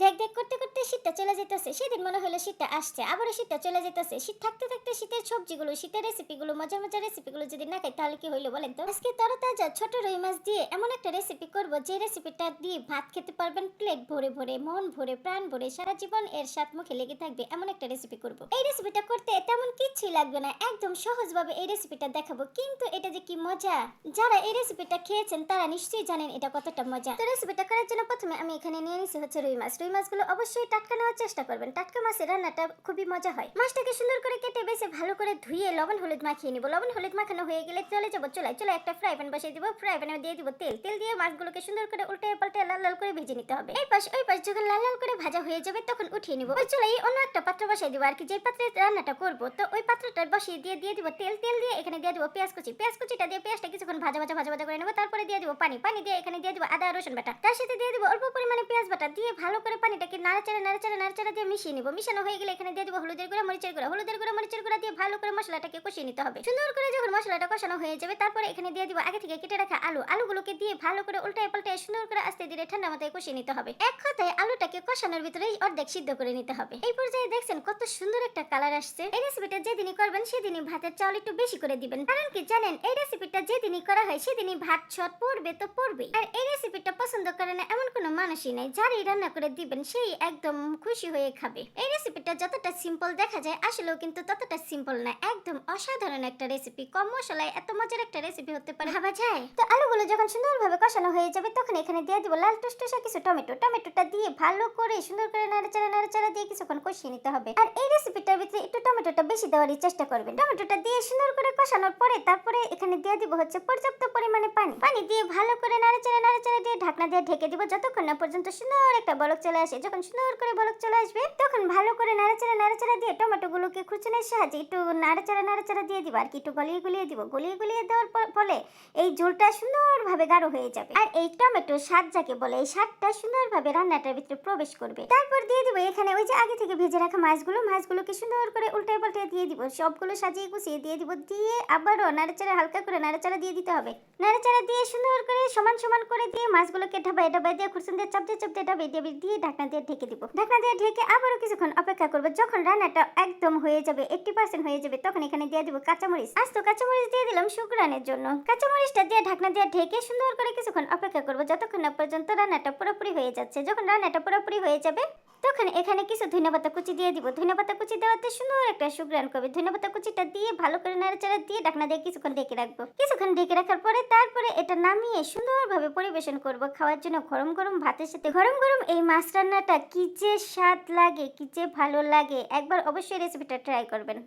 দেখ দেখ করতে করতে শীতটা চলে যেতেছে সেদিন মনে হলো শীতটা আসছে, আবারও শীতটা চলে যেতেছে শীত থাকতে থাকতে শীতের সবজিগুলো, শীতের রেসিপিগুলো মজার মজার রেসিপিগুলো যদি না খাই, তাহলে কি হইল বলেন তো? আজকে তরতাজা ছোট রুই মাছ দিয়ে এমন একটা রেসিপি করব, যে রেসিপিটা দিয়ে ভাত খেতে পারবেন প্লেট ভরে ভরে, মন ভরে, প্রাণ ভরে, সারা জীবন এর স্বাদ মুখে লেগে থাকবে এমন একটা রেসিপি করব। এই রেসিপিটা করতে তেমন কিচ্ছুই লাগবে না, একদম সহজভাবে এই রেসিপিটা দেখাবো, কিন্তু এটা যে কি মজা! যারা এই রেসিপিটা খেয়েছেন, তারা নিশ্চয়ই জানেন এটা কতটা মজা। তো রেসিপিটা করার জন্য প্রথমে আমি এখানে নিয়ে নিছি হচ্ছে রুই মাছ। রুই মাছগুলো অবশ্যই টাটকা নেওয়ার চেষ্টা করবেন। টাটকা মাছের রান্নাটা খুবই মজা হয়। মাছটাকে সুন্দর করে কেটে বেছে ভালো করে ধুয়ে লবণ হলুদ মাখিয়ে নিব। লবণ হলুদ মাখানো হয়ে গেলে চলে যাব চুলায়। চলে একটা ফ্রাই প্যান বসিয়ে দিব। ফ্রাই প্যানে দিয়ে দিব তেল। তেল দিয়ে মাছগুলোকে সুন্দর করে উল্টে পাল্টে লাল লাল করে ভেজে নিতে হবে। এই পাশ ওই পাশ যখন লাল লাল করে ভাজা হয়ে যাবে তখন উঠিয়ে নিব। ওই চুলাই অন্য একটা পাত্র বসাই দিব। আর কি যে পাত্রে রান্নাটা করব, তো ওই পাত্রটা বসিয়ে দিয়ে দিয়ে দিব তেল। তেল দিয়ে এখানে দিয়ে দিব পেঁয়াজ কুচি। পেঁয়াজ কুচিটা দিয়ে পেঁয়াজটা কিছুক্ষণ ভাজা ভাজা ভাজা ভাজা করে নেব। তারপরে দিয়ে দিব পানি। পানি দিয়ে এখানে দিয়ে দিব আদা, রসুন বাটা। তার সাথে দিয়ে দিব অল্প পরিমাণে পেঁয়াজ বাটা। দিয়ে ভালো করে পানিটাকে নাড়াচাড়া নাড়াচাড়া নাড়াচাড়া দিয়ে মিশিয়ে নিব। মিশানো হয়ে গেলে এখানে দিয়ে দিব হলুদের গুঁড়া, মরিচের গুঁড়া। হলুদের গুঁড়া, মরিচের গুঁড়া দিয়ে ভালো করে মশলাটাকে কষিয়ে নিতে হবে। সুন্দর করে যখন মশলাটা কষানো হয়ে যাবে, তারপরে এখানে দিয়ে দিব আগে থেকে কেটে রাখা আলু। আলুগুলোকে দিয়ে ভালো করে উল্টায় পাল্টায় সুন্দর করে আস্তে ধীরে ঠান্ডা মাথায় কষিয়ে নিতে হবে। এক কথায় আলুটাকে কষানোর ভিতরেই অর্ধেক সিদ্ধ করে নিতে হবে। এই পর্যায়ে দেখছেন কত সুন্দর একটা কালার আসছে। এই রেসিপিটা যেদিনই করবেন, সেদিনই ভাতের চাউল একটু বেশি করে দিবেন। কারণ কি জানেন, এই রেসিপিটা যেদিনই করা হয়, সেদিনই ভাত ছট পড়বে তো পড়বে আর এই রেসিপিটা পছন্দ করে না এমন কোনো মানুষই নেই যারই রান্না করে দিবেন সেই একদম খুশি হয়ে খাবে। এই রেসিপিটা যতটা সিম্পল দেখা যায় আসলেও কিন্তু ততটা সিম্পল না একদম অসাধারণ একটা রেসিপি কম মশলায় এত মজার একটা রেসিপি হতে পারে। ভাবা যায়। তো আলুগুলো যখন সুন্দরভাবে কষানো হয়ে যাবে তখন এখানে দিয়ে দিব লাল টুসটুসা কিছু টমেটো। টমেটোটা দিয়ে ভালো করে সুন্দর করে নাড়াচাড়া নাড়াচাড়া দিয়ে কিছুক্ষণ কষিয়ে নিতে হবে। আর এই রেসিপিটার ভিতরে একটু টমেটোটা বেশি দেওয়ারই চেষ্টা করবেন। টমেটোটা দিয়ে সুন্দর করে কষানোর পরে তারপরে এখানে দিয়ে দিব হচ্ছে পর্যাপ্ত পরিমাণে পানি। পানি দিয়ে ভালো করে নাড়াচাড়া নাড়াচাড়া দিয়ে ঢাকনা দিয়ে ঢেকে দিব। যতক্ষণ না পর্যন্ত সুন্দর একটা বলক চলে আসে, যখন সুন্দর করে বলক চলে আসবে, তখন ভালো করে নাড়াচাড়া নাড়াচাড়া দিয়ে টমেটোগুলোকে খুচনের সাহায্যে একটু নাড়াচাড়া নাড়াচাড়া দিয়ে দিব, আর কি একটু গলিয়ে গলিয়ে দিব। গলিয়ে গলিয়ে দেওয়ার ফলে এই ঝোলটা সুন্দরভাবে গাঢ় হয়ে যাবে। আর এই টমেটো স্বাদ যাকে বলে, এই স্বাদটা সুন্দরভাবে রান্নাটার ভিতরে প্রবেশ করবে। তারপর দিয়ে দিব এখানে ওই যে আগে থেকে ভেজে রাখা মাছগুলো, মাছগুলোকে সুন্দর করে উল্টে পাল্টে দিয়ে দিব। সবগুলো সাজিয়ে গুছিয়ে দিয়ে দিব, দিয়ে আবারও নাড়াচাড়া, হালকা করে নাড়াচাড়া দিয়ে দিতে হবে। নাড়াচাড়া দিয়ে সুন্দর করে সমান সমান করে দিয়ে মাছগুলোকে ঢাবাই ঢাবাই দিয়ে খুরসুন দিয়ে চাপতে চাপতে ঢাবাই দিয়ে দিয়ে ঢাকনা দিয়ে ঢেকে দিব। ঢাকনা দিয়ে ঢেকে আবারও কিছুক্ষণ অপেক্ষা করব। যখন রান্নাটা একদম হয়ে যাবে এইটটি পার্সেন্ট হয়ে যাবে, তখন এখানে দিয়ে দিব কাঁচামরিচ। আজ তো কাঁচামরিচ দিয়ে দিলাম শুকরানের জন্য। কাঁচামরিচটা দিয়ে ঢাকনা দিয়ে ঢেকে সুন্দর করে কিছুক্ষণ অপেক্ষা করব। যতক্ষণ না পর্যন্ত রান্নাটা পুরোপুরি হয়ে যাচ্ছে। যখন রান্নাটা পুরোপুরি হয়ে যাবে তখন এখানে কিছু ধনেপাতা কুচি দিয়ে দিব। ধনেপাতা কুচি দেওয়াতে সুন্দর একটা সুগ্রান করবে। ধনেপাতা কুচিটা দিয়ে ভালো করে নাড়াচাড়া দিয়ে ঢাকনা দিয়ে কিছুক্ষণ ঢেকে রাখব। কিছুক্ষণ ডেকে রাখার পরে তারপরে এটা নামিয়ে সুন্দরভাবে পরিবেশন করব। খাওয়ার জন্য গরম গরম ভাতের সাথে। গরম গরম এই মাছ রান্নাটা কি যে স্বাদ লাগে, কি যে ভালো লাগে, একবার অবশ্যই রেসিপিটা ট্রাই করবেন।